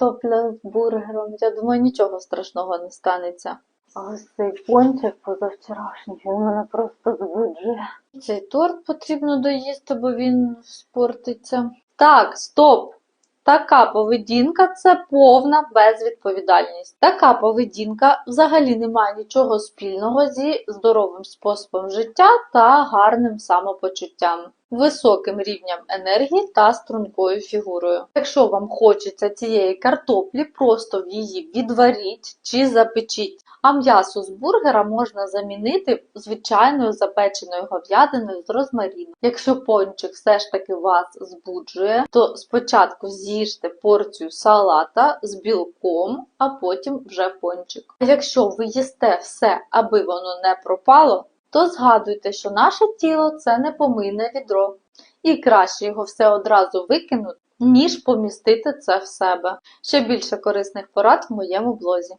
картопля з бургером. Я думаю, нічого страшного не станеться. А ось цей пончик позавчорашній, він мене просто збуджує. Цей торт потрібно доїсти, бо він спортиться. Так, стоп! Така поведінка це повна безвідповідальність. Така поведінка взагалі не має нічого спільного зі здоровим способом життя та гарним самопочуттям, високим рівнем енергії та стрункою фігурою. Якщо вам хочеться цієї картоплі, просто її відваріть чи запечіть. А м'ясо з бургера можна замінити звичайною запеченою говядиною з розмаріном. Якщо пончик все ж таки вас збуджує, то спочатку з'їжте порцію салата з білком, а потім вже пончик. А якщо ви їсте все, аби воно не пропало, то згадуйте, що наше тіло це не помийне відро, і краще його все одразу викинути, ніж помістити це в себе. Ще більше корисних порад в моєму блозі.